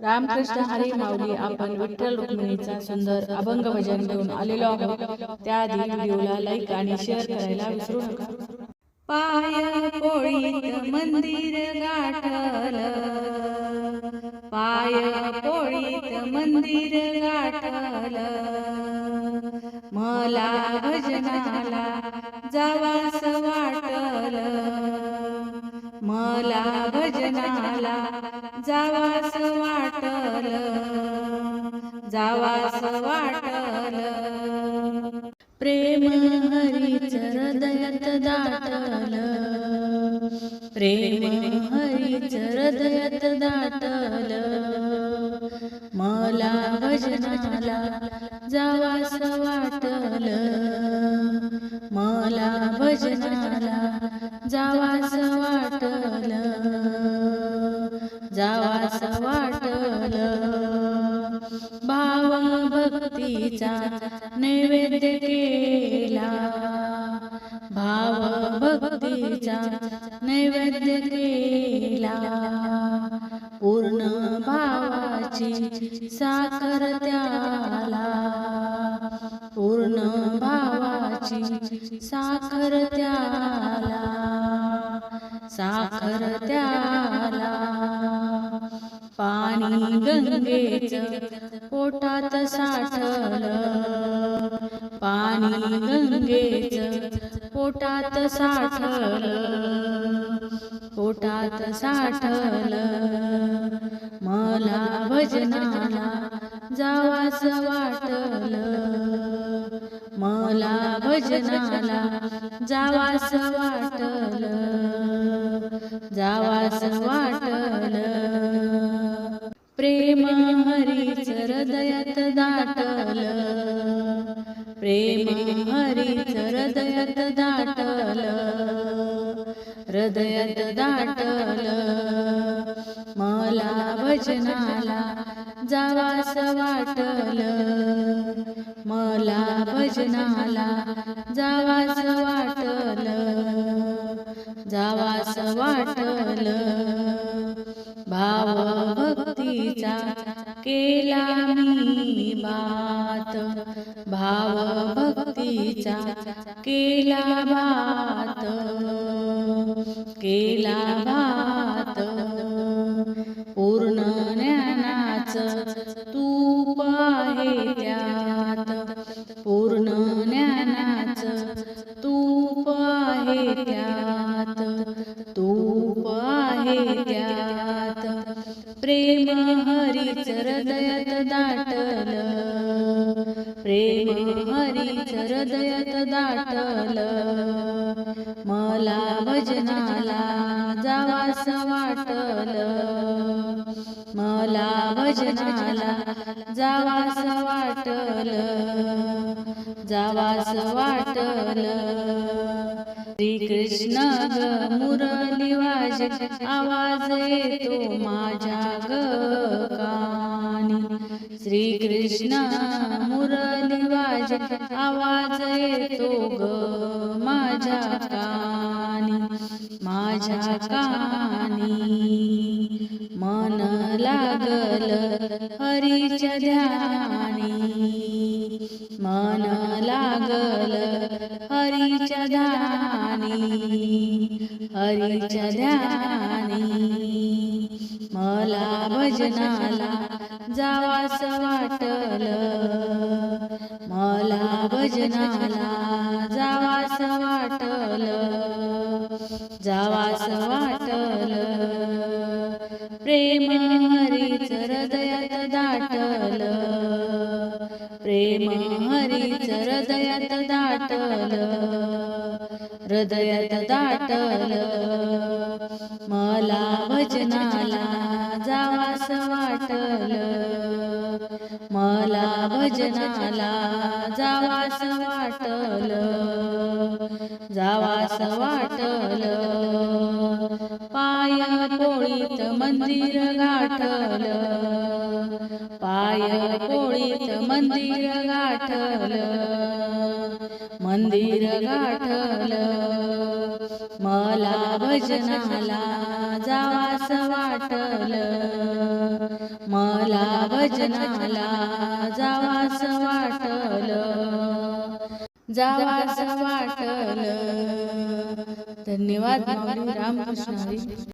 रामकृष्ण हरी माऊली आपण विठ्ठल रुक्मिणीचा सुंदर अभंग भजन घेऊन आलेलो आहोत. त्याआधी व्हिडिओला लाईक आणि शेअर करायला विसरू नका. पाय पोळीत मंदिर गाठल. पाय पोळीत मंदिर गाठल. मला भजनाला जावास वाटल. मला भजनाला जावास जावास वाटल. प्रेम हरीच हृदयात दाटल. प्रेम हरीच हृदयात दाटल. मला भजनाला जावास वाटल. मला भजनाला जावास वाटल. जावास वाटल. भक्तीचा नैवेद्य केला. भाव भक्तीचा नैवेद्य केला. पूर्ण भावाची साखर त्याला. पूर्ण भावाची साखर त्याला. साखर त्याला. पाणी गंगेच साठल. पाणी गंगेच पोटात साठल. पोटात साठल. मला भजनाला जावास वाटल. मला भजनाला जावास वाटल. जावास वाटल. प्रेम हरीच हृदयात दाटल. प्रेम हरीच हृदयात दाटल. हृदयात दाटल. मला भजनाला जावास वाटल. मला भजनाला जावास वाटल. जावास वाटल. भाव भक्तीचा केला मी बात भाव भक्तीचा केला बात केला बात. हृदयात दाटल मला भजनाला जावास वाटल. मला भजनाला जावास वाटल जावास वाटल. श्रीकृष्ण ग मुरली वाज आवाज येतो माझ्या ग कानी श्रीकृष्ण मुरली वाज आवाज येतो ग माझ्या कानी. माझ्या कानी. मन लागल हरीच्या ध्यानी. मन लागल हरीच्या ध्यानी. हरीच्या ध्यानी मला भजनाला जावास वाटल. मला भजनाला जावास वाटल. जावास वाटल. प्रेम हरीच हृदयात दाटल. प्रेम हरीच हृदयात दाटल. हृदयात दाटल मला भजनाला जावास वाटल. मला भजनाला जावास वाटल. जावास वाटल. पाय पोळीत मंदिर गाठल. पाय पोळीत मंदिर गाठल. मंदिर गाठल मला भजनाला जावास वाटल. मला भजनाला जावास वाटल. जावास वाटल. धन्यवाद रामकृष्ण